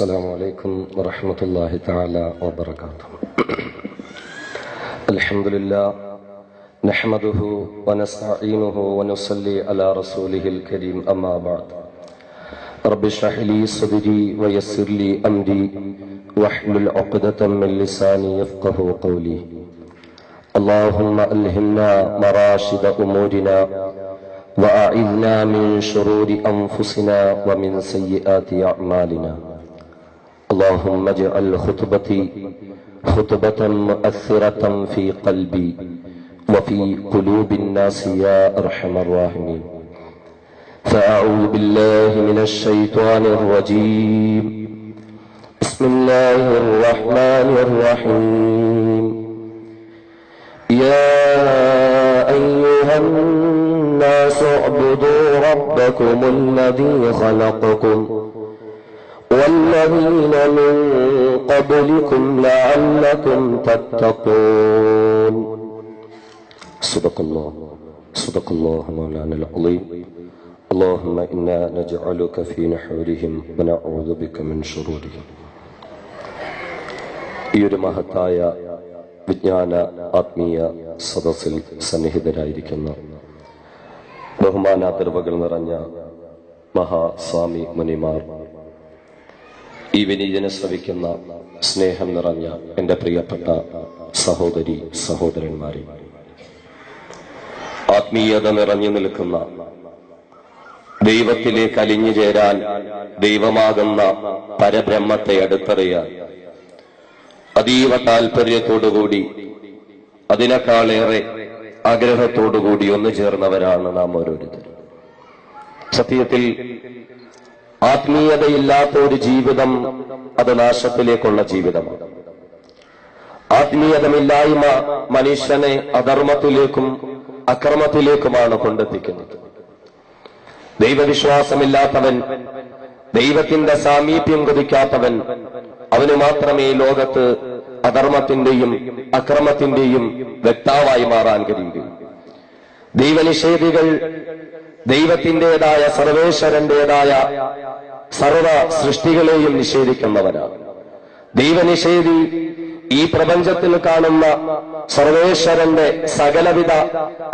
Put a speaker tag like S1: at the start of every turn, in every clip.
S1: السلام عليكم ورحمة الله تعالى وبركاته الحمد لله نحمده ونستعينه ونصلي على رسوله الكريم أما بعد۔ رب اشرح لي صدري ويسر لي أمري واحلل عقدة من لساني يفقه قولي اللهم ألهمنا مراشد أمورنا وأعذنا من شرور أنفسنا ومن سيئات أعمالنا اللهم اجعل خطبتي خطبة مؤثرة في قلبي وفي قلوب الناس يا أرحم الراحمين. فأعوذ بالله من الشيطان الرجيم. بسم الله الرحمن الرحيم. يا أيها الناس اعبدوا ربكم الذي خلقكم والذين من قبلكم لعلكم تتقون صدق الله صدق الله مولانا العظيم اللهم إنا نجعلك في نحورهم ونعوذ بك من شرورهم ഈ ഒരു മഹത്തായ വിജ്ഞാന ആത്മീയ സദസ്സിൽ സന്നിഹിതരായിരിക്കുന്ന ബഹുമാനാതിർവകൾ നിറഞ്ഞ മഹാസ്വാമി മുനിമാർ ഈ വിനീതനെ ശ്രവിക്കുന്ന സ്നേഹം നിറഞ്ഞ എന്റെ പ്രിയപ്പെട്ട സഹോദരി സഹോദരന്മാരെ. ആത്മീയത നിറഞ്ഞു നിൽക്കുന്ന ദൈവത്തിലേക്ക് അലിഞ്ഞു ചേരാൻ ദൈവമാകുന്ന പരബ്രഹ്മത്തെ അടുത്തറിയാൻ അതീവ താല്പര്യത്തോടുകൂടി അതിനേക്കാളേറെ ആഗ്രഹത്തോടുകൂടി ഒന്നു ചേർന്നവരാണ് നാം ഓരോരുത്തരും. സത്യത്തിൽ ആത്മീയതയില്ലാത്ത ഒരു ജീവിതം അത് നാശത്തിലേക്കുള്ള ജീവിതമാണ്. ആത്മീയതമില്ലായ്മ മനുഷ്യനെ അധർമ്മത്തിലേക്കും അക്രമത്തിലേക്കുമാണ് കൊണ്ടെത്തിക്കുന്നത്. ദൈവവിശ്വാസമില്ലാത്തവൻ ദൈവത്തിന്റെ സാമീപ്യം കൊതിക്കാത്തവൻ അവന് മാത്രമേ ലോകത്ത് അധർമ്മത്തിന്റെയും അക്രമത്തിന്റെയും വ്യക്താവായി മാറാൻ കഴിയുകയുള്ളൂ ദൈവനിഷേധികൾ ദൈവത്തിന്റെതായ സർവേശ്വരന്റേതായ സർവ സൃഷ്ടികളെയും നിഷേധിക്കുന്നവരാണ്. ദൈവനിഷേധി ഈ പ്രപഞ്ചത്തിൽ കാണുന്ന സർവേശ്വരന്റെ സകലവിധ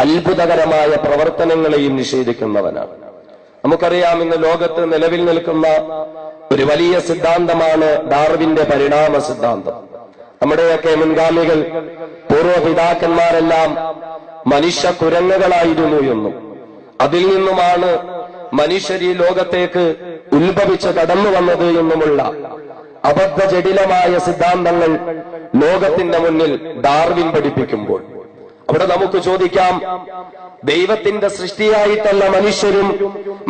S1: അത്ഭുതകരമായ പ്രവർത്തനങ്ങളെയും നിഷേധിക്കുന്നവനാണ്. നമുക്കറിയാം ഇന്ന് ലോകത്ത് നിലവിൽ നിൽക്കുന്ന ഒരു വലിയ സിദ്ധാന്തമാണ് ഡാർവിന്റെ പരിണാമ സിദ്ധാന്തം. നമ്മുടെയൊക്കെ മുൻഗാമികൾ പൂർവപിതാക്കന്മാരെല്ലാം മനുഷ്യ കുരങ്ങുകളായിരുന്നു എന്നും അതിൽ നിന്നുമാണ് മനുഷ്യർ ഈ ലോകത്തേക്ക് ഉത്ഭവിച്ച് കടന്നു വന്നത് എന്നുമുള്ള അബദ്ധ ജടിലമായ സിദ്ധാന്തങ്ങൾ ലോകത്തിന്റെ മുന്നിൽ ഡാർവിൻ പഠിപ്പിക്കുമ്പോൾ. അവിടെ നമുക്ക് ചോദിക്കാം ദൈവത്തിന്റെ സൃഷ്ടിയായിട്ടല്ല മനുഷ്യരും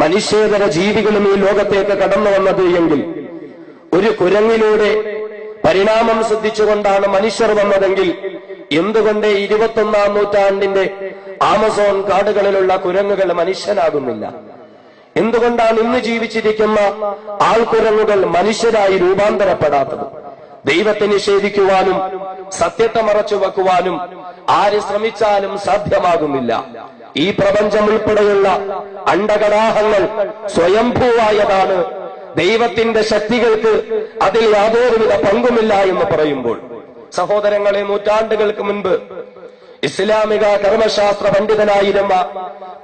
S1: മനുഷ്യേതര ജീവികളും ഈ ലോകത്തേക്ക് കടന്നു വന്നത് എങ്കിൽ ഒരു കുരങ്ങിലൂടെ പരിണാമം ശ്രദ്ധിച്ചുകൊണ്ടാണ് മനുഷ്യർ വന്നതെങ്കിൽ എന്തുകൊണ്ട് ഇരുപത്തൊന്നാം നൂറ്റാണ്ടിന്റെ ആമസോൺ കാടുകളിലുള്ള കുരങ്ങുകൾ മനുഷ്യനാകുന്നില്ല? എന്തുകൊണ്ടാണ് ഇന്ന് ജീവിച്ചിരിക്കുന്ന ആൾക്കുരങ്ങുകൾ മനുഷ്യരായി രൂപാന്തരപ്പെടാത്തത്? ദൈവത്തെ നിഷേധിക്കുവാനും സത്യത്തെ മറച്ചു വെക്കുവാനും ആര് ശ്രമിച്ചാലും സാധ്യമാകുന്നില്ല. ഈ പ്രപഞ്ചം ഉൾപ്പെടെയുള്ള അണ്ടകടാഹങ്ങൾ സ്വയംഭൂവായതാണ്. ദൈവത്തിന്റെ ശക്തികൾക്ക് അതിൽ യാതൊരുവിധ പങ്കുമില്ല എന്ന് പറയുമ്പോൾ സഹോദരങ്ങളെ നൂറ്റാണ്ടുകൾക്ക് മുൻപ് ഇസ്ലാമിക കർമ്മശാസ്ത്ര പണ്ഡിതനായിരുന്ന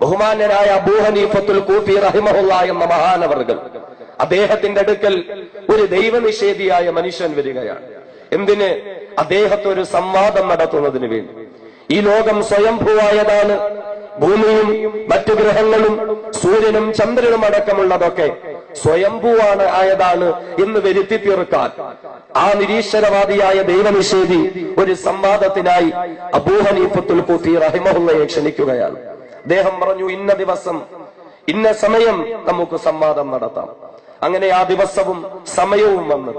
S1: ബഹുമാന്യനായ അബൂഹനീഫത്തുൽ കൂഫി റഹിമഹുല്ല എന്ന മഹാനവർകൾ അദ്ദേഹത്തിന്റെ അടുക്കൽ ഒരു ദൈവനിഷേധിയായ മനുഷ്യൻ വരികയാണ്. എന്തിന്? അദ്ദേഹത്തെ ഒരു സംവാദം നടത്തുന്നതിന് വേണ്ടി. ഈ ലോകം സ്വയംഭൂവായതാണ്. ഭൂമിയും മറ്റു ഗ്രഹങ്ങളും സൂര്യനും ചന്ദ്രനും അടക്കമുള്ളതൊക്കെ സ്വയംഭൂവാണ് ആയതാണ് എന്ന് വരുത്തി തീർക്കാൻ. ആ നിരീശ്വരവാദിയായ ദൈവനിഷേധി ഒരു സംവാദത്തിനായി അബൂഹനീഫത്തുൽ കൂത്തി റഹിമഹുല്ലയെ ക്ഷണിക്കുകയാണ്. അദ്ദേഹം പറഞ്ഞു ഇന്ന ദിവസം ഇന്ന സമയം നമുക്ക് സംവാദം നടത്താം. അങ്ങനെ ആ ദിവസവും സമയവും വന്നു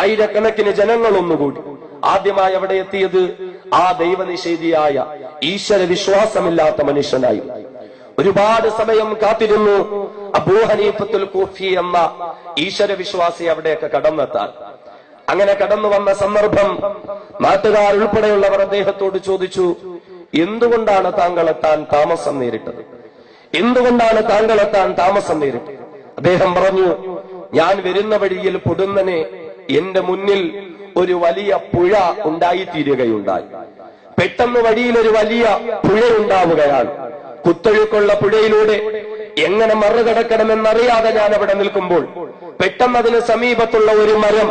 S1: ആയിരക്കണക്കിന് ജനങ്ങൾ ഒന്നുകൂടി ആദ്യമായി അവിടെ എത്തിയത് ആ ദൈവനിഷേധിയായ ഈശ്വര വിശ്വാസമില്ലാത്ത മനുഷ്യനായി. ഒരുപാട് സമയം കാത്തിരുന്നു അബൂഹനീഫത്തുൽ കൂഫി എന്ന ഈശ്വര വിശ്വാസി അവിടെയൊക്കെ കടന്നെത്താൻ. അങ്ങനെ കടന്നു വന്ന സന്ദർഭം നാട്ടുകാർ ഉൾപ്പെടെയുള്ളവർ അദ്ദേഹത്തോട് ചോദിച്ചു എന്തുകൊണ്ടാണ് താങ്കൾ എത്താൻ താമസം നേരിട്ടത്? എന്തുകൊണ്ടാണ് താങ്കൾ എത്താൻ താമസം നേരിട്ടത്? അദ്ദേഹം പറഞ്ഞു ഞാൻ വരുന്ന വഴിയിൽ പൊടുന്നനെ എന്റെ മുന്നിൽ ഒരു വലിയ പുഴ ഉണ്ടായിത്തീരുകയുണ്ടായി. പെട്ടെന്ന് വഴിയിൽ ഒരു വലിയ പുഴ ഉണ്ടാവുകയാണ്. കുത്തൊഴുക്കുള്ള പുഴയിലൂടെ എങ്ങനെ മറുകടക്കണമെന്നറിയാതെ ഞാൻ അവിടെ നിൽക്കുമ്പോൾ പെട്ടെന്ന് അതിന് സമീപത്തുള്ള ഒരു മരം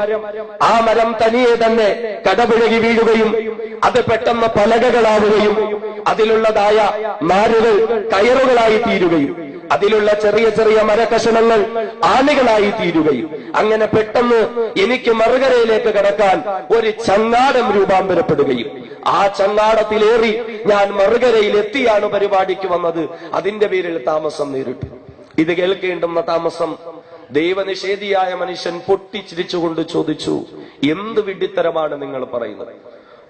S1: ആ മരം തനിയെ തന്നെ കടപിഴകി വീഴുകയും അത് പെട്ടെന്ന് പലകകളാവുകയും അതിലുള്ളതായ നാരുകൾ കയറുകളായി തീരുകയും. അതിലുള്ള ചെറിയ ചെറിയ മരകഷണങ്ങൾ ആനകളായി തീരുകയും അങ്ങനെ പെട്ടെന്ന് എനിക്ക് മറുകരയിലേക്ക് കടക്കാൻ ഒരു ചങ്ങാടം രൂപാന്തരപ്പെടുകയും ആ ചങ്ങാടത്തിലേറി ഞാൻ മറുകരയിൽ എത്തിയാണ് പരിപാടിക്ക് വന്നത്. അതിന്റെ പേരിൽ താമസം നേരിട്ടു. ഇത് കേൾക്കേണ്ടുന്ന താമസം ദൈവനിഷേധിയായ മനുഷ്യൻ പൊട്ടിച്ചിരിച്ചുകൊണ്ട് ചോദിച്ചു എന്ത് വിഡിത്തരമാണ് നിങ്ങൾ പറയുന്നത്?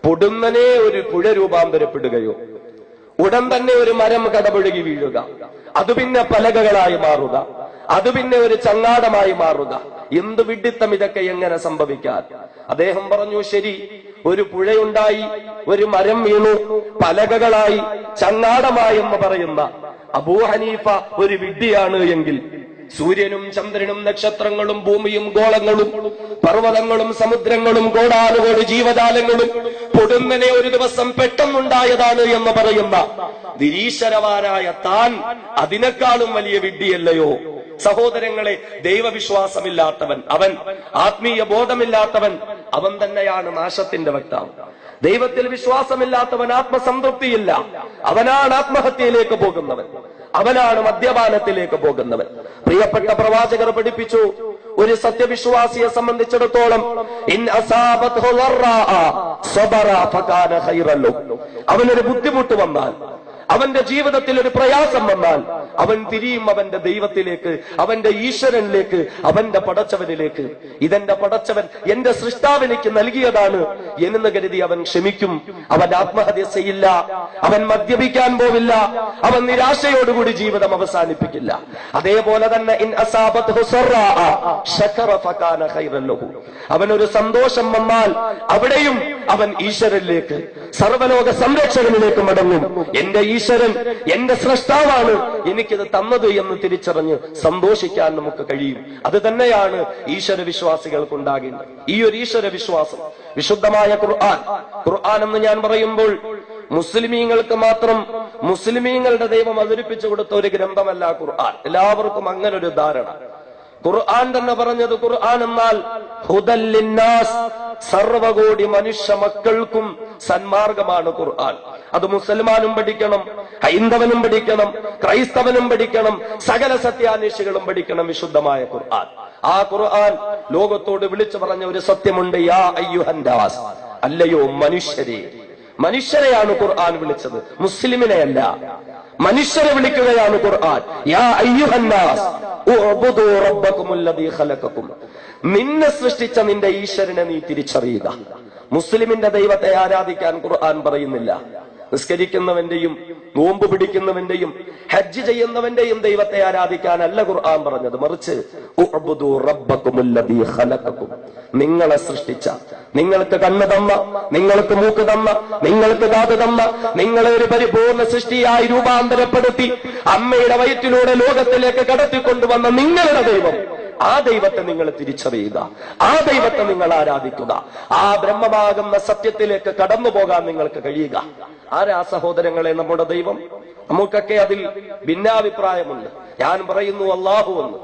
S1: പൊടുന്നനെ ഒരു പുഴ രൂപാന്തരപ്പെടുകയോ ഉടൻ തന്നെ ഒരു മരം കടപുഴകി വീഴുക. അത് പിന്നെ പലകകളായി മാറുക. അത് പിന്നെ ഒരു ചങ്ങാടമായി മാറുക. എന്ത് വിഡിത്തം ഇതൊക്കെ എങ്ങനെ സംഭവിക്കാൻ? അദ്ദേഹം പറഞ്ഞു ശരി ഒരു പുഴയുണ്ടായി ഒരു മരം വീണു പലകകളായി ചങ്ങാടമായി എന്ന് പറയുന്ന അബൂ ഹനീഫ ഒരു വിഡ്ഢിയാണ് എങ്കിൽ സൂര്യനും ചന്ദ്രനും നക്ഷത്രങ്ങളും ഭൂമിയും ഗോളങ്ങളും പർവതങ്ങളും സമുദ്രങ്ങളും കോടാനുകോടി ജീവജാലങ്ങളും പൊടുന്നനെ ഒരു ദിവസം പെട്ടെന്നുണ്ടായതാണ് എന്ന് പറയുന്ന നിരീശ്വരവാനായ താൻ അതിനേക്കാളും വലിയ വിഡ്ഢിയല്ലയോ? സഹോദരങ്ങളെ ദൈവവിശ്വാസമില്ലാത്തവൻ അവൻ ആത്മീയ ബോധമില്ലാത്തവൻ അവൻ തന്നെയാണ് നാശത്തിന്റെ വക്താവ്. ദൈവത്തിൽ വിശ്വാസമില്ലാത്തവൻ ആത്മസംതൃപ്തിയില്ല. അവനാണ് ആത്മഹത്യയിലേക്ക് പോകുന്നവൻ. അവനാണ് മദ്യപാനത്തിലേക്ക് പോകുന്നവൻ. പ്രിയപ്പെട്ട പ്രവാചകർ പഠിപ്പിച്ചു ഒരു സത്യവിശ്വാസിയെ സംബന്ധിച്ചിടത്തോളം. അവനൊരു ബുദ്ധിമുട്ട് വന്നാൽ അവന്റെ ജീവിതത്തിൽ ഒരു പ്രയാസം വന്നാൽ അവൻ തിരിയും അവന്റെ ദൈവത്തിലേക്ക് അവന്റെ ഈശ്വരനിലേക്ക് അവന്റെ പടച്ചവനിലേക്ക്. ഇതെന്റെ പടച്ചവൻ എന്റെ സൃഷ്ടാവിലേക്ക് നൽകിയതാണ്. എന്ന് കരുതി അവൻ ക്ഷമിക്കും. അവൻ ആത്മഹത്യ ചെയ്യില്ല. അവൻ മദ്യപിക്കാൻ പോവില്ല. അവൻ നിരാശയോടുകൂടി ജീവിതം അവസാനിപ്പിക്കില്ല. അതേപോലെ തന്നെ ഇൻ. അവനൊരു സന്തോഷം വന്നാൽ അവിടെയും അവൻ ഈശ്വരനിലേക്ക് സർവലോക സംരക്ഷകനിലേക്ക് മടങ്ങും. എന്റെ ഈശ്വരൻ എന്റെ സൃഷ്ടാവാണ്. എനിക്കിത് തന്നത് എന്ന് തിരിച്ചറിഞ്ഞ് സന്തോഷിക്കാൻ നമുക്ക് കഴിയും. അത് തന്നെയാണ് ഈശ്വര വിശ്വാസികൾക്ക് ഉണ്ടാകേണ്ടത് ഈ ഒരു ഈശ്വര വിശ്വാസം വിശുദ്ധമായ ഖുർആൻ. ഖുർആൻ എന്ന് ഞാൻ പറയുമ്പോൾ മുസ്ലിമീങ്ങൾക്ക് മാത്രം മുസ്ലിമീങ്ങളുടെ ദൈവം അവതരിപ്പിച്ചു കൊടുത്ത ഒരു ഗ്രന്ഥമല്ല ഖുർആൻ. എല്ലാവർക്കും അങ്ങനെ ഒരു ധാരണ. ഖുർആൻ തന്നെ പറഞ്ഞത് ഖുർആൻ എന്നാൽ സർവകോടി മനുഷ്യ മക്കൾക്കും സന്മാർഗമാണ് ഖുർആൻ. അത് മുസൽമാനും പഠിക്കണം ഹൈന്ദവനും പഠിക്കണം ക്രൈസ്തവനും പഠിക്കണം സകല സത്യാന്വേഷികളും പഠിക്കണം വിശുദ്ധമായ ഖുർആൻ. ആ ഖുർആൻ ലോകത്തോട് വിളിച്ചു പറഞ്ഞ ഒരു സത്യമുണ്ട് യാ അയ്യുഹൻദാസ് അല്ലയോ മനുഷ്യരെ. മനുഷ്യരെയാണ് ഖുർആൻ വിളിച്ചത് മുസ്ലിമിനെയല്ല മനുഷ്യരെ വിളിക്കുകയാണ് ഖുർആൻ യാ അയ്യുഹന്നാസ് ഉഅ്ബുദൂ റബ്ബക്കുമുല്ലദീ ഖലഖകും. നിന്നെ സൃഷ്ടിച്ച നിന്റെ ഈശ്വരനെ നീ തിരിച്ചറിയുക. മുസ്ലിമിന്റെ ദൈവത്തെ ആരാധിക്കാൻ ഖുർആൻ പറയുന്നില്ല. നിസ്കരിക്കുന്നവന്റെയും നോമ്പ് പിടിക്കുന്നവന്റെയും ഹജ്ജ് ചെയ്യുന്നവന്റെയും ദൈവത്തെ ആരാധിക്കാനല്ല ഖുർആൻ പറഞ്ഞത്. മറിച്ച് നിങ്ങളെ സൃഷ്ടിച്ച നിങ്ങൾക്ക് കണ്ണ് തന്ന നിങ്ങൾക്ക് മൂക്ക് തന്ന നിങ്ങൾക്ക് കാത് തന്ന നിങ്ങളെ ഒരു പരിപൂർണ സൃഷ്ടിയായി രൂപാന്തരപ്പെടുത്തി അമ്മയുടെ വയറ്റിലൂടെ ലോകത്തിലേക്ക് കടത്തിക്കൊണ്ടുവന്ന നിങ്ങളുടെ ദൈവം. ആ ദൈവത്തെ നിങ്ങൾ തിരിച്ചറിയുക. ആ ദൈവത്തെ നിങ്ങൾ ആരാധിക്കുക. ആ ബ്രഹ്മമാകുന്ന സത്യത്തിലേക്ക് കടന്നു പോകാൻ നിങ്ങൾക്ക് കഴിയുക. ആരാ സഹോദരങ്ങളെ നമ്മുടെ ദൈവം? നമുക്കൊക്കെ അതിൽ ഭിന്നാഭിപ്രായമുണ്ട്. ഞാൻ പറയുന്നു അള്ളാഹു എന്ന്.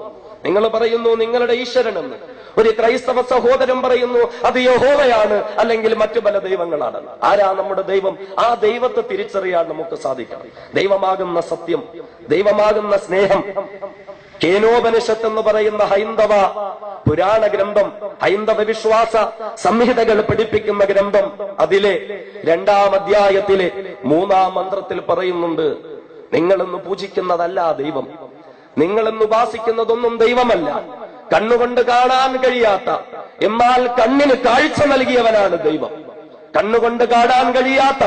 S1: നിങ്ങൾ പറയുന്നു നിങ്ങളുടെ ഈശ്വരനെന്ന് ഒരു ക്രൈസ്തവ സഹോദരൻ പറയുന്നു അത് യഹോവയാണ് അല്ലെങ്കിൽ മറ്റു പല ദൈവങ്ങളാണ്. ആരാ നമ്മുടെ ദൈവം? ആ ദൈവത്തെ തിരിച്ചറിയാൻ നമുക്ക് സാധിക്കണം. ദൈവമാകുന്ന സത്യം ദൈവമാകുന്ന സ്നേഹം. കേനോപനിഷത്ത് എന്ന് പറയുന്ന ഹൈന്ദവ പുരാണ ഗ്രന്ഥം ഹൈന്ദവ വിശ്വാസ സംഹിതകൾ പഠിപ്പിക്കുന്ന ഗ്രന്ഥം അതിലെ രണ്ടാം അധ്യായത്തിലെ മൂന്നാം മന്ത്രത്തിൽ പറയുന്നുണ്ട് നിങ്ങളെന്ന് പൂജിക്കുന്നതല്ല ദൈവം. നിങ്ങളെന്ന് ഉപാസിക്കുന്നതൊന്നും ദൈവമല്ല. കണ്ണുകൊണ്ട് കാണാൻ കഴിയാത്ത എന്നാൽ കണ്ണിന് കാഴ്ച നൽകിയവനാണ് ദൈവം. കണ്ണുകൊണ്ട് കാണാൻ കഴിയാത്ത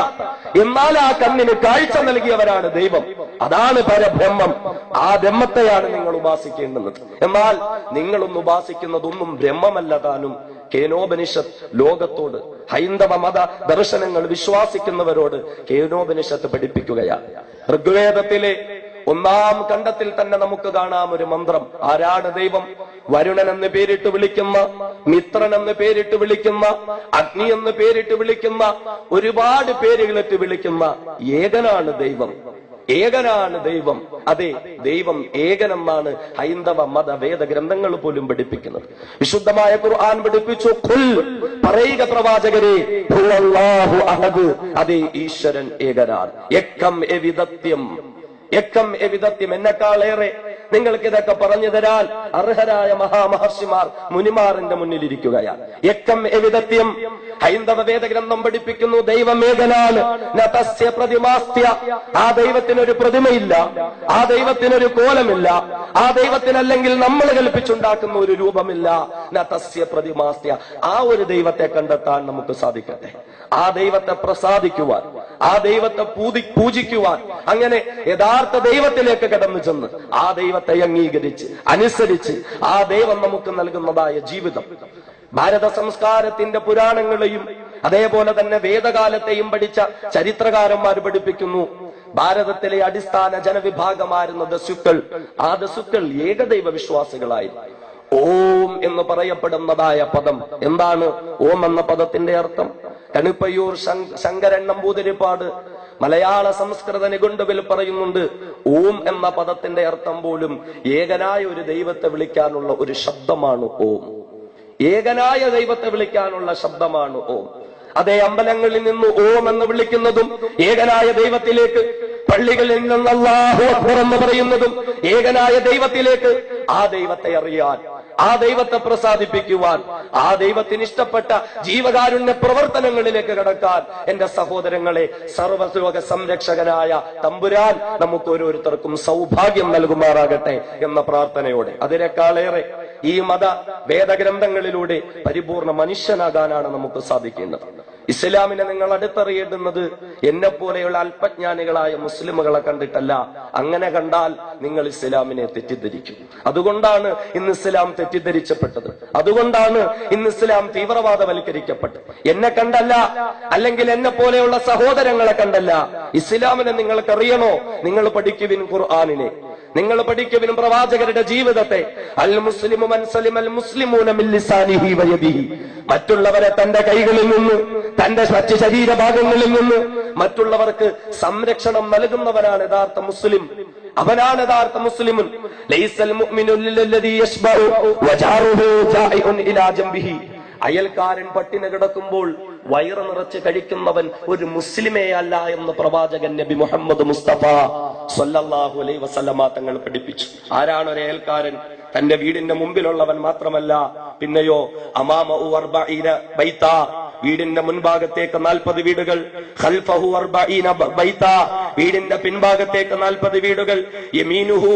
S1: എന്നാൽ ആ കണ്ണിന് കാഴ്ച നൽകിയവരാണ് ദൈവം. അതാണ് പരബ്രഹ്മം. ആ ബ്രഹ്മത്തെയാണ് നിങ്ങൾ ഉപാസിക്കേണ്ടുന്നത്. എന്നാൽ നിങ്ങളൊന്ന് ഉപാസിക്കുന്നതൊന്നും ബ്രഹ്മമല്ല താനും. കേനോപനിഷത്ത് ലോകത്തോട് ഹൈന്ദവ മത ദർശനങ്ങൾ വിശ്വാസിക്കുന്നവരോട് കേനോപനിഷത്ത് പഠിപ്പിക്കുകയാണ് ഋഗ്വേദത്തിലെ ഒന്നാം കണ്ടത്തിൽ തന്നെ നമുക്ക് കാണാം ഒരു മന്ത്രം. ആരാണ് ദൈവം? വരുണൻ എന്ന് പേരിട്ട് വിളിക്കുന്ന മിത്രൻ എന്ന് പേരിട്ട് വിളിക്കുന്ന അഗ്നി എന്ന് പേരിട്ട് വിളിക്കുന്ന ഒരുപാട് പേരുകളിട്ട് വിളിക്കുന്ന ഏകനാണ് ദൈവം. ഏകനാണ് ദൈവം. അതെ ദൈവം ഏകനെന്നാണ് ഹൈന്ദവ മത വേദ ഗ്രന്ഥങ്ങൾ പോലും പഠിപ്പിക്കുന്നത്. വിശുദ്ധമായ ഖുർആൻ പഠിപ്പിച്ചു ഖുൽ പറയുക പ്രവാചകരെ അഹദ്. അതെ ഈശ്വരൻ ഏകനാണ്. എക്കം എവിധത്യം എക്കം എവിധത്യം എന്നെക്കാളേറെ നിങ്ങൾക്ക് ഇതൊക്കെ പറഞ്ഞു തരാൻ അർഹരായ മഹാമഹർഷിമാർ മുനിമാറിന്റെ മുന്നിലിരിക്കുകയാണ്. എക്കം എവിധത്യം? ഹൈന്ദവ വേദഗ്രന്ഥം പഠിപ്പിക്കുന്നു ദൈവമേകനാണ് നതസ്യ പ്രതിമാസ്ത്യ. ആ ദൈവത്തിനൊരു പ്രതിമയില്ല. ആ ദൈവത്തിനൊരു കോലമില്ല. ആ ദൈവത്തിനല്ലെങ്കിൽ നമ്മൾ കൽപ്പിച്ചുണ്ടാക്കുന്ന ഒരു രൂപമില്ല. നതസ്യ പ്രതിമാസ്ത്യ. ആ ഒരു ദൈവത്തെ കണ്ടെത്താൻ നമുക്ക് സാധിക്കട്ടെ. ആ ദൈവത്തെ പ്രസാദിക്കുവാൻ ആ ദൈവത്തെ പൂതി പൂജിക്കുവാൻ അങ്ങനെ യഥാർത്ഥ ദൈവത്തിലേക്ക് കടന്നു ചെന്ന് ആ ദൈവത്തെ അംഗീകരിച്ച് അനുസരിച്ച് ആ ദൈവം നമുക്ക് നൽകുന്നതായ ജീവിതം. ഭാരത സംസ്കാരത്തിന്റെ പുരാണങ്ങളെയും അതേപോലെ തന്നെ വേദകാലത്തെയും പഠിച്ച ചരിത്രകാരന്മാർ പഠിപ്പിക്കുന്നു. ഭാരതത്തിലെ അടിസ്ഥാന ജനവിഭാഗമായിരുന്ന ദസുക്കൾ ആ ദസുക്കൾ ഏകദൈവ വിശ്വാസികളായിരുന്നു ഓം എന്ന് പറയപ്പെടുന്നതായ പദം എന്താണ്? ഓം എന്ന പദത്തിന്റെ അർത്ഥം? കണിപ്പയ്യൂർ ശങ്ക- ശങ്കരൻ നമ്പൂതിരിപ്പാട് മലയാള സംസ്കൃത നിഘണ്ടുവിൽ പറയുന്നുണ്ട് ഓം എന്ന പദത്തിന്റെ അർത്ഥം പോലും ഏകനായ ഒരു ദൈവത്തെ വിളിക്കാനുള്ള ഒരു ശബ്ദമാണ് ഓം. ഏകനായ ദൈവത്തെ വിളിക്കാനുള്ള ശബ്ദമാണ് ഓം. അതേ അമ്പലങ്ങളിൽ നിന്ന് ഓം എന്ന് വിളിക്കുന്നതും ഏകനായ ദൈവത്തിലേക്ക് പള്ളികളിൽ നിന്ന് അല്ലാഹു അക്ബർ എന്ന് പറയുന്നതും ഏകനായ ദൈവത്തിലേക്ക് ആ ദൈവത്തെ അറിയാൻ ആ ദൈവത്തെ പ്രസാദിപ്പിക്കുവാൻ ആ ദൈവത്തിന് ഇഷ്ടപ്പെട്ട ജീവകാരുണ്യ പ്രവർത്തനങ്ങളിലേക്ക് കടക്കാൻ എന്റെ സഹോദരങ്ങളെ സർവലോക സംരക്ഷകനായ തമ്പുരാൻ നമുക്ക് ഓരോരുത്തർക്കും സൗഭാഗ്യം നൽകുമാറാകട്ടെ എന്ന പ്രാർത്ഥനയോടെ. അതിനേക്കാളേറെ ഈ മത വേദഗ്രന്ഥങ്ങളിലൂടെ പരിപൂർണ മനുഷ്യനാകാനാണ് നമുക്ക് സാധിക്കേണ്ടത്. ഇസ്ലാമിനെ നിങ്ങൾ അടുത്തറിയേണ്ടുന്നത് എന്നെ പോലെയുള്ള അല്പജ്ഞാനികളായ മുസ്ലിമുകളെ കണ്ടിട്ടല്ല. അങ്ങനെ കണ്ടാൽ നിങ്ങൾ ഇസ്ലാമിനെ തെറ്റിദ്ധരിക്കും. അതുകൊണ്ടാണ് ഇന്ന് ഇസ്ലാം തെറ്റിദ്ധരിച്ചപ്പെട്ടത്. അതുകൊണ്ടാണ് ഇന്ന് ഇസ്ലാം തീവ്രവാദവൽക്കരിക്കപ്പെട്ടത്. എന്നെ കണ്ടല്ല അല്ലെങ്കിൽ എന്നെ പോലെയുള്ള സഹോദരങ്ങളെ കണ്ടല്ല. ഇസ്ലാമിനെ നിങ്ങൾക്കറിയണോ? നിങ്ങൾ പഠിക്കുവിൻ ഖുർആാനിനെ. നിങ്ങൾ പഠിക്കുവിനും പ്രവാചകരുടെ ജീവിതത്തെ. അൽ മുസ്ലിമു മൻസലിം അൽ മുസ്ലിമൂന മിൻ ലിസാനിഹി വയദിഹി. മറ്റുള്ളവരെ തന്റെ കൈകളിൽ നിന്ന് തന്റെ മറ്റ് ശരീരഭാഗങ്ങളിൽ നിന്ന് മറ്റുള്ളവർക്ക് സംരക്ഷണം നൽകുന്നവനാണ് യഥാർത്ഥ മുസ്ലിം. അവനാണ് യഥാർത്ഥ മുസ്ലിമുൻ. ലൈസൽ മുഅ്മിനു ലില്ലദീ യശ്ബഉ വജാറുഹു ജാഇഉൻ ഇലാ ജംബിഹി. അയൽക്കാരൻ പട്ടിണി കിടക്കുമ്പോൾ വയറ് നിറച്ച് കഴിക്കുന്നവൻ ഒരു മുസ്ലിമേ അല്ല എന്ന് പ്രവാചകൻ നബി മുഹമ്മദ് മുസ്തഫ സല്ലല്ലാഹു അലൈഹി വസല്ലമ തങ്ങൾ പഠിപ്പിച്ചു. ആരാണ് ഒരു അയൽക്കാരൻ? തന്റെ വീടിന്റെ മുമ്പിലുള്ളവൻ മാത്രമല്ല. പിന്നെയോ അമാമ ബൈത്ത. വീടിന്റെ മുൻഭാഗത്തേക്ക് നാൽപ്പത് വീടുകൾ. ഖൽഫഹു അർബഈന ബൈത വീടിന്റെ പിൻഭാഗത്തേക്ക് നാൽപ്പത് വീടുകൾ. യമീനുഹു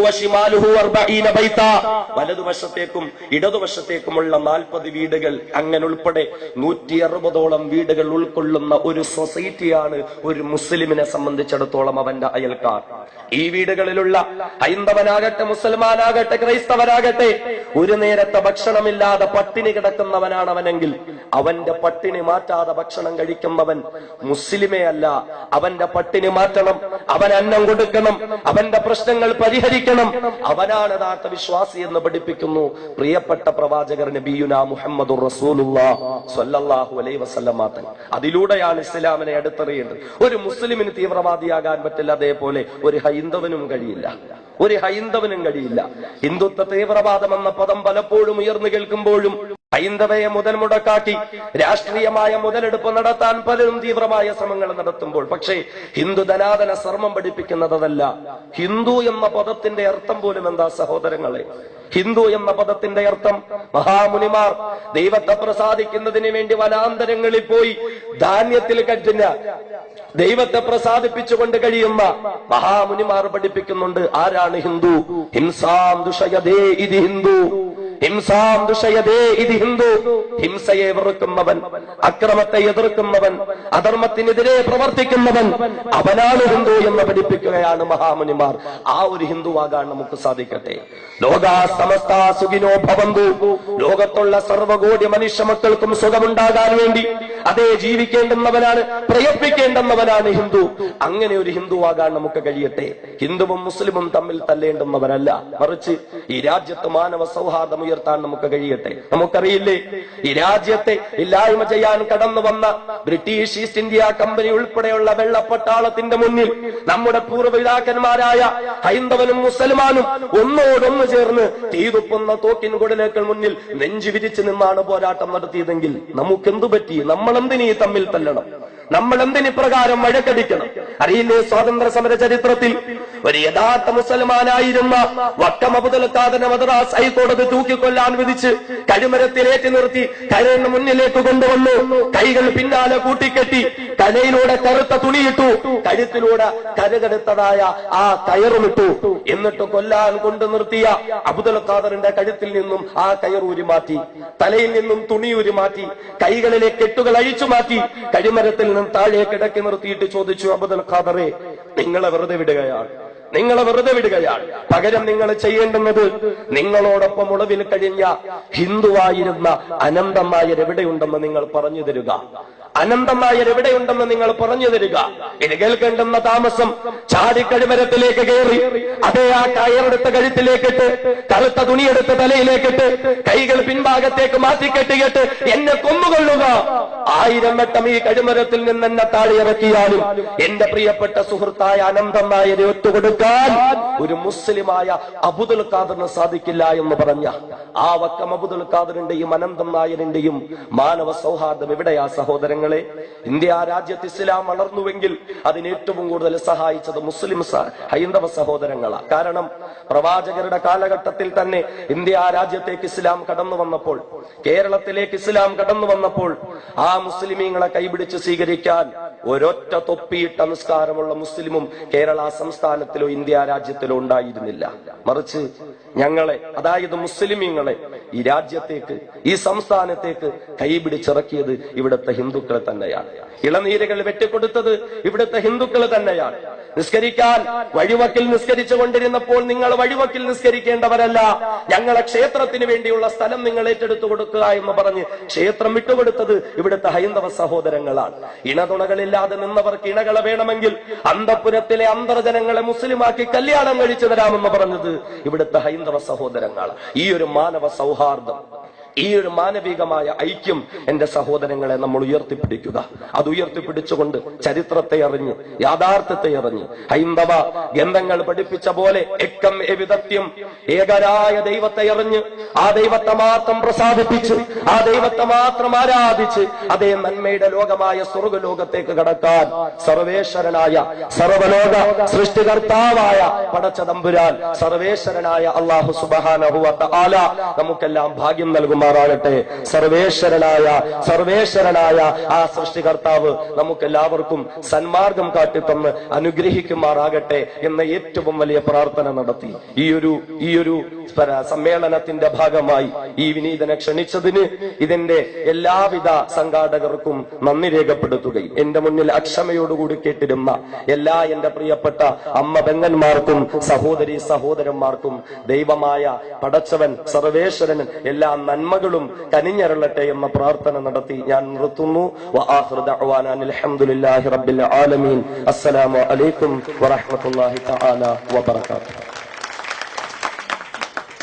S1: അർബഈന ബൈത വലതുവശത്തേക്കും ഇടതുവശത്തേക്കുമുള്ള നാൽപ്പത് വീടുകൾ അങ്ങനെ ഉൾപ്പെടെ നൂറ്റി അറുപതോളം വീടുകൾ ഉൾക്കൊള്ളുന്ന ഒരു സൊസൈറ്റിയാണ് ഒരു മുസ്ലിമിനെ സംബന്ധിച്ചിടത്തോളം അവന്റെ അയൽക്കാർ. ഈ വീടുകളിലുള്ള ഹൈന്ദവനാകട്ടെ മുസൽമാനാകട്ടെ ക്രൈസ്തവനാകട്ടെ ഒരു നേരത്തെ ഭക്ഷണമില്ലാതെ പട്ടിണി കിടക്കുന്നവനാണ് അവനെങ്കിൽ അവന്റെ പട്ടിണി മാറ്റാതെ ഭക്ഷണം കഴിക്കുന്നവൻ മുസ്ലിമേ അല്ല. അവന്റെ പട്ടിണി മാറ്റണം അവൻ അന്നം കൊടുക്കണം അവന്റെ പ്രശ്നങ്ങൾ പരിഹരിക്കണം. അവനാണ് യഥാർത്ഥ വിശ്വാസി എന്ന് പഠിപ്പിക്കുന്നു പ്രിയപ്പെട്ട പ്രവാചകർ നബിയുന മുഹമ്മദ് അതിലൂടെയാണ് ഇസ്ലാമിനെ അടുത്തറിയേണ്ടത്. ഒരു മുസ്ലിമിന് തീവ്രവാദിയാകാൻ പറ്റില്ല അതേപോലെ ഒരു ഹൈന്ദവനും കഴിയില്ല. ഒരു ഹൈന്ദവനും കഴിയില്ല. ഹിന്ദുത്വ തീവ്രവാദം എന്ന പദം പലപ്പോഴും ഉയർന്നു കേൾക്കുമ്പോഴും ഹൈന്ദവയെ മുതൽ മുടക്കാക്കി രാഷ്ട്രീയമായ മുതലെടുപ്പ് നടത്താൻ പലരും തീവ്രമായ ശ്രമങ്ങൾ നടത്തുമ്പോൾ പക്ഷേ ഹിന്ദു ധനാതന സർമ്മം പഠിപ്പിക്കുന്നതല്ല ഹിന്ദു എന്ന പദത്തിന്റെ അർത്ഥം പോലും എന്താ സഹോദരങ്ങളെ? ഹിന്ദു എന്ന പദത്തിന്റെ അർത്ഥം മഹാമുനിമാർ ദൈവത്തെ പ്രസാദിക്കുന്നതിന് വേണ്ടി വനാന്തരങ്ങളിൽ പോയി ധാന്യത്തിൽ കഴിഞ്ഞ ദൈവത്തെ പ്രസാദിപ്പിച്ചുകൊണ്ട് കഴിയുന്ന മഹാമുനിമാർ പഠിപ്പിക്കുന്നുണ്ട്. ആരാണ് ഹിന്ദു? ഹിംസാം ദുഷയതേ ഇത് ഹിന്ദു. ഹിന്ദു. ഹിംസയെ വെറുക്കുന്നവൻ അക്രമത്തെ എതിർക്കുന്നവൻ അധർമ്മത്തിനെതിരെ പ്രവർത്തിക്കുന്നവൻ അവനാണ് ഹിന്ദു എന്ന് പഠിപ്പിക്കുകയാണ് മഹാമുനിമാർ. ആ ഒരു ഹിന്ദുവാകാൻ നമുക്ക് സാധിക്കട്ടെ. ലോകാ സമസ്ത സുഖിനോ ഭവന്തു. ലോകത്തുള്ള സർവകോടി മനുഷ്യ മക്കൾക്കും സുഖമുണ്ടാകാൻ വേണ്ടി അതേ ജീവിക്കേണ്ടുന്നവനാണ് പ്രയത്നിക്കേണ്ടുന്നവനാണ് ഹിന്ദു. അങ്ങനെ ഒരു ഹിന്ദുവാകാൻ നമുക്ക് കഴിയട്ടെ. ഹിന്ദുവും മുസ്ലിമും തമ്മിൽ തല്ലേണ്ടുന്നവരല്ല. മറിച്ച് ഈ രാജ്യത്ത് മാനവ സൗഹാർദ്ദം ഉയർത്താൻ നമുക്ക് കഴിയട്ടെ. നമുക്കറിയില്ലേ ഈ രാജ്യത്തെ ഇല്ലായ്മ ചെയ്യാൻ കടന്നു വന്ന ബ്രിട്ടീഷ് ഈസ്റ്റ് ഇന്ത്യ കമ്പനി ഉൾപ്പെടെയുള്ള വെള്ളപ്പട്ടാളത്തിന്റെ മുന്നിൽ നമ്മുടെ പൂർവപിതാക്കന്മാരായ ഹൈന്ദവനും മുസൽമാനും ഒന്നോടൊന്ന് ചേർന്ന് തീതുപ്പുന്ന തോക്കിൻ കുടലേക്കൾ മുന്നിൽ നെഞ്ചു വിരിച്ചു നിന്നാണ് പോരാട്ടം നടത്തിയതെങ്കിൽ നമുക്കെന്തു പറ്റി? നമ്മളെന്തിനീ തമ്മിൽ തല്ലണം? നമ്മൾ എന്തിന് പ്രകാരം വഴക്കടിക്കണം? അറിയില്ലേ? സ്വാതന്ത്ര്യ സമര ചരിത്രത്തിൽ ഒരു യഥാർത്ഥ മുസൽമാനായിരുന്ന വക്കം അബുദൽ ഖാദറിനെ മദ്രാസ് ഹൈക്കോടതി തൂക്കിക്കൊല്ലാൻ വിധിച്ച് കഴിമരത്തിലേറ്റി നിർത്തി കരയുടെ മുന്നിലേക്ക് കൊണ്ടുവന്നു. കൈകൾ പിന്നാലെ കൂട്ടിക്കെട്ടി കലയിലൂടെ കറുത്ത തുണിയിട്ടു കഴുത്തിലൂടെ കരുകെടുത്തതായ ആ കയറുമിട്ടു. എന്നിട്ട് കൊല്ലാൻ കൊണ്ടു നിർത്തിയ അബുദൽ ഖാദറിന്റെ കഴുത്തിൽ നിന്നും ആ കയറൂരി മാറ്റി തലയിൽ നിന്നും തുണിയൂരി മാറ്റി കൈകളിലെ കെട്ടുകൾ അഴിച്ചു മാറ്റി കഴിമരത്തിൽ നിന്നും താഴെ കിടക്കി നിർത്തിയിട്ട് ചോദിച്ചു അബുദൽ ഖാദറെ നിങ്ങളെ വെറുതെ വിടുകയാണ്. നിങ്ങളെ വെറുതെ വിടുകയാണ്. പകരം നിങ്ങൾ ചെയ്യേണ്ടുന്നത് നിങ്ങളോടൊപ്പം ഉളവിൽ കഴിഞ്ഞ ഹിന്ദുവായിരുന്ന അനന്തമായ എവിടെയുണ്ടെന്ന് നിങ്ങൾ പറഞ്ഞു തരിക. അനന്തം നായർ എവിടെയുണ്ടെന്ന് നിങ്ങൾ പറഞ്ഞു തരിക. ഇത് കേൾക്കേണ്ടുന്ന താമസം ചാടിക്കഴിമരത്തിലേക്ക് കയറി അതേ ആ കയറെടുത്ത കഴുത്തിലേക്കിട്ട് കറുത്ത തുണിയെടുത്ത് തലയിലേക്കിട്ട് കൈകൾ പിൻഭാഗത്തേക്ക് മാറ്റിക്കെട്ടിയിട്ട് എന്നെ കൊന്നുകൊള്ളുക. ആയിരം വട്ടം ഈ കഴിമരത്തിൽ നിന്ന് എന്നെ താഴെ ഇറക്കിയാലും എന്റെ പ്രിയപ്പെട്ട സുഹൃത്തായ അനന്തം നായരെ കൊടുക്കാൻ ഒരു മുസ്ലിമായ അബുദുൽ ഖാദറിന് സാധിക്കില്ല എന്ന് പറഞ്ഞ ആ വക്കം അബുദുൽ ഖാദറിന്റെയും അനന്തം നായരിന്റെയും മാനവ സൗഹാർദ്ദം എവിടെയാ സഹോദരങ്ങളെ ഇന്ത്യ രാജ്യത്ത് ഇസ്ലാം വളർന്നുവെങ്കിൽ അതിന് ഏറ്റവും കൂടുതൽ സഹായിച്ചത് മുസ്ലിം ഹൈന്ദവ സഹോദരങ്ങളാണ് കാരണം പ്രവാചകരുടെ കാലഘട്ടത്തിൽ തന്നെ ഇന്ത്യ രാജ്യത്തേക്ക് ഇസ്ലാം കടന്നു വന്നപ്പോൾ കേരളത്തിലേക്ക് ഇസ്ലാം കടന്നു വന്നപ്പോൾ ആ മുസ്ലിമീങ്ങളെ കൈപിടിച്ച് സ്വീകരിക്കാൻ ഒരൊറ്റ തൊപ്പിയിട്ട നിസ്കാരമുള്ള മുസ്ലിമും കേരള സംസ്ഥാനത്തിലോ ഇന്ത്യ രാജ്യത്തിലോ ഉണ്ടായിരുന്നില്ല. മറിച്ച് ഞങ്ങളെ അതായത് മുസ്ലിമീങ്ങളെ ഈ രാജ്യത്തേക്ക് ഈ സംസ്ഥാനത്തേക്ക് കൈപിടിച്ചിറക്കിയത് ഇവിടുത്തെ ഹിന്ദുക്കളെ തന്നെയാണ്. ഇളനീരുകൾ വെട്ടിക്കൊടുത്തത് ഇവിടുത്തെ ഹിന്ദുക്കൾ തന്നെയാണ്. നിസ്കരിക്കാൻ വഴിവക്കിൽ നിസ്കരിച്ചു കൊണ്ടിരുന്നപ്പോൾ നിങ്ങൾ വഴിവക്കിൽ നിസ്കരിക്കേണ്ടവരല്ല. ഞങ്ങളെ ക്ഷേത്രത്തിന് വേണ്ടിയുള്ള സ്ഥലം നിങ്ങൾ ഏറ്റെടുത്തു കൊടുക്കുക എന്ന് പറഞ്ഞ് ക്ഷേത്രം വിട്ടുകൊടുത്തത് ഇവിടുത്തെ ഹൈന്ദവ സഹോദരങ്ങളാണ്. ഇണതുണകളില്ലാതെ നിന്നവർക്ക് ഇണകളെ വേണമെങ്കിൽ അന്തപുരത്തിലെ അന്തർജനങ്ങളെ മുസ്ലിമാക്കി കല്യാണം കഴിച്ചു തരാമെന്ന് പറഞ്ഞത് ഇവിടുത്തെ ഹൈന്ദവ സഹോദരങ്ങളാണ്. ഈ ഒരു മാനവ സൗഹാർദ്ദം ഈ ഒരു മാനവികമായ ഐക്യം എന്റെ സഹോദരങ്ങളെ നമ്മൾ ഉയർത്തിപ്പിടിക്കുക. അത് ഉയർത്തിപ്പിടിച്ചുകൊണ്ട് ചരിത്രത്തെ അറിഞ്ഞ് യാഥാർത്ഥ്യത്തെ അറിഞ്ഞ് ഹൈന്ദവ ഗ്രന്ഥങ്ങൾ പഠിപ്പിച്ച പോലെ എക്കം എവിധത്യം ഏകരായ ദൈവത്തെ അറിഞ്ഞ് ആ ദൈവത്തെ മാത്രം പ്രസാദിപ്പിച്ച് ആ ദൈവത്തെ മാത്രം ആരാധിച്ച് അതേ നന്മയുടെ ലോകമായ സ്വർഗലോകത്തേക്ക് കടക്കാൻ സർവേശ്വരനായ സർവലോക സൃഷ്ടികർത്താവായ പടച്ച തമ്പുരാൻ സർവേശ്വരനായ അള്ളാഹു സുബാനഹുവത്ത ആല നമുക്കെല്ലാം ഭാഗ്യം നൽകുമാറാകട്ടെ സർവേശ്വരനായ സർവേശ്വരനായ ആ സൃഷ്ടികർത്താവ് നമുക്കെല്ലാവർക്കും സന്മാർഗം കാട്ടിത്തന്ന് അനുഗ്രഹിക്കുമാറാകട്ടെ എന്ന ഏറ്റവും വലിയ പ്രാർത്ഥന നടത്തി. ഈ ഒരു ഈ ഒരു സമ്മേളനത്തിന്റെ ഭാഗമായി ഈ വിനീതനെ ക്ഷണിച്ചതിന് ഇതിന്റെ എല്ലാവിധ സംഘാടകർക്കും നന്ദി രേഖപ്പെടുത്തുകയും എന്റെ മുന്നിൽ അക്ഷമയോടുകൂടി കേട്ടിരുന്ന എല്ലാ എന്റെ പ്രിയപ്പെട്ട അമ്മ പെങ്ങന്മാർക്കും സഹോദരി സഹോദരന്മാർക്കും ദൈവമായ പടച്ചവൻ സർവേശ്വരൻ എല്ലാ നന്മകളും കനിഞ്ഞരളട്ടെ എന്ന പ്രാർത്ഥന നടത്തി ഞാൻ നിർത്തുന്നു. ഹംദുലില്ലാഹി റബ്ബിൽ ആലമീൻ. അസ്സലാമു അലൈക്കും വറഹ്മത്തുള്ളാഹി തആല വബറകാതുഹു